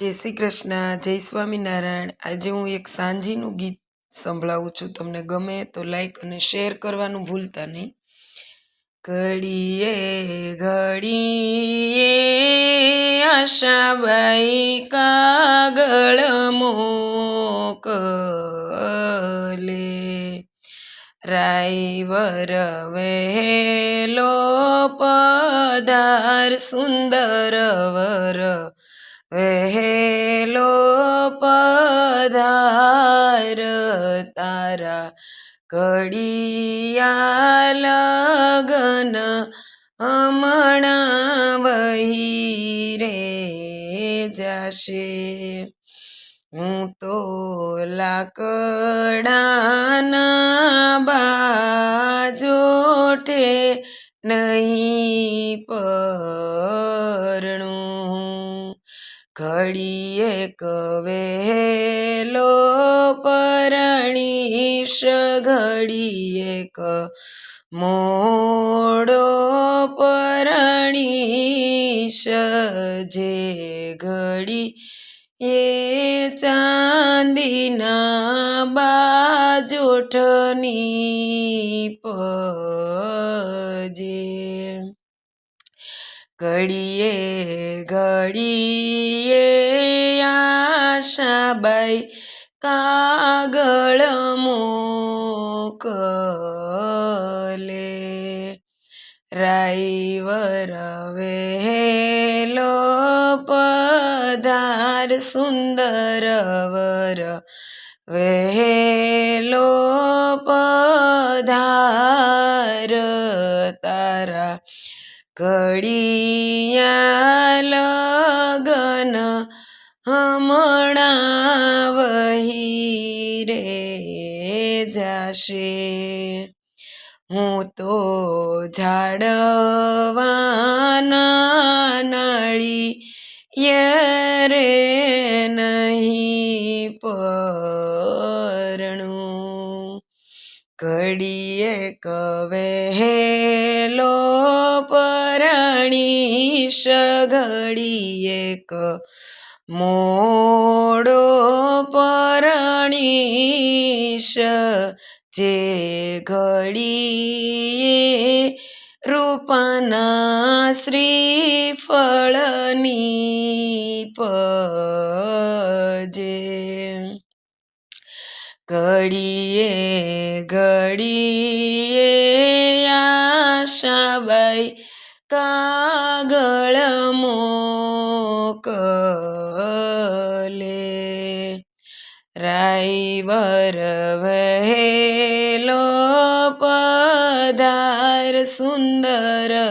જય શ્રી કૃષ્ણ, જય સ્વામિનારાયણ. આજે હું એક સાંજીનું ગીત સંભળાવું છું. તમને ગમે તો લાઈક અને શેર કરવાનું ભૂલતા નહીં. ઘડીએ ઘડીએ આશાબાઈ કાગળ મોકલે. રાઈવર વહેલો પધાર સુંદર વર વહેલો પધાર તારા ઘડિયા લગન હમણાં વહી રે જાશે. હું તો લાકડાના બાજોઠે નહીં પરણું ઘડીએ કવેલો પરણીશ ઘડીએ ક મોડો પરણીશ જે ઘડી એ ચાંદીના બાજોઠની પજે. ઘડીએ ઘડીએ આશાબાઈ કાગળ મોકલે. રાઈવર વહેલો પધાર સુંદર વર વહેલો પધાર તારા ઘડિયા લગન હમણાં વહી રે જાશે. હું તો ઝાડવાના નળી યરે નહીં પરણું ઘડીએ કવેલો પરણીશ ઘડીએ ક મોડો પરણીશ. જે ઘડીએ રૂપના શ્રીફળની પજે ઘડીએ ઘડીએ આશાબાઈ કાગળ મોકલે. રાઈવર વહેલો પધાર સુંદર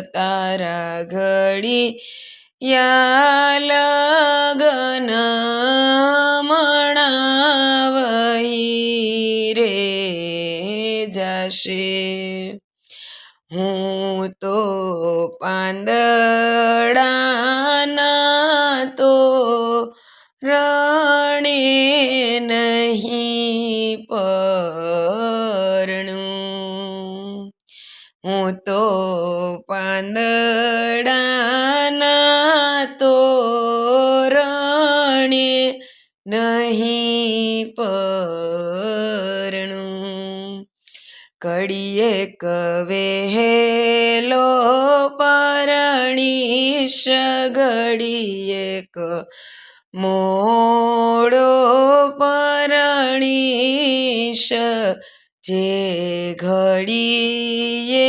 તારા ઘડી યા લગન મણાવહી રે જશે. હું તો પાંદડાના તો રણે નહીં પરણું. હું તો પાંદડાના તો રણે નહીં પરણું. ઘડીએ કવેલો પરણી સગડીએ ક મોડો પરણીશ. જે ઘડીએ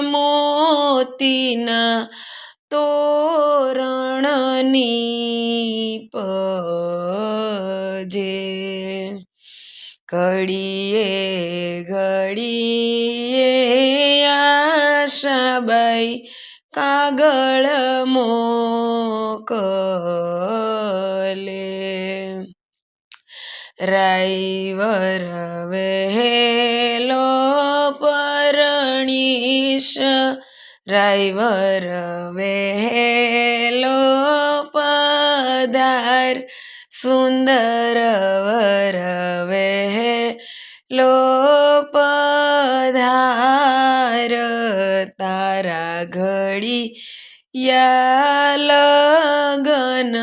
મોતીના તોરણની પજે. ઘડીએ ઘડીએ આશાબાઈ કાગળ મોકલે રાઈવર વહેલો પરણીશ. રાઈવર વહેલો પધાર. સુંદર વર વહેલો પધાર. યાર તારા ઘડી યા લગન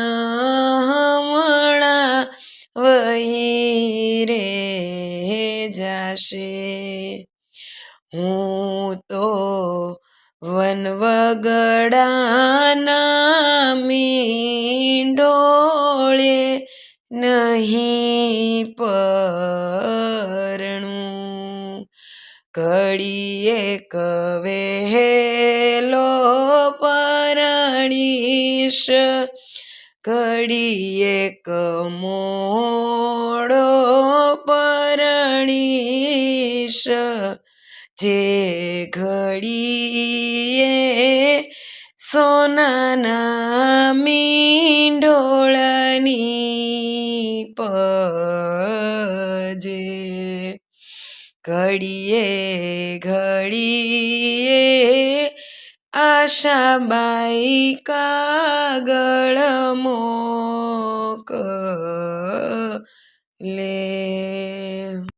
હમણાં વહી રે જાશે. હું તો વનવગડાના મીંડોળે નહીં પરણું. ઘડીએ કવેલો પરણીશ ઘડીએ કમોડો પરણીશ. જે ઘડીએ સોનાના મીંડોળની પજે. ઘડીએ ઘડીએ આશાબાઈ કાગળ મોકલે.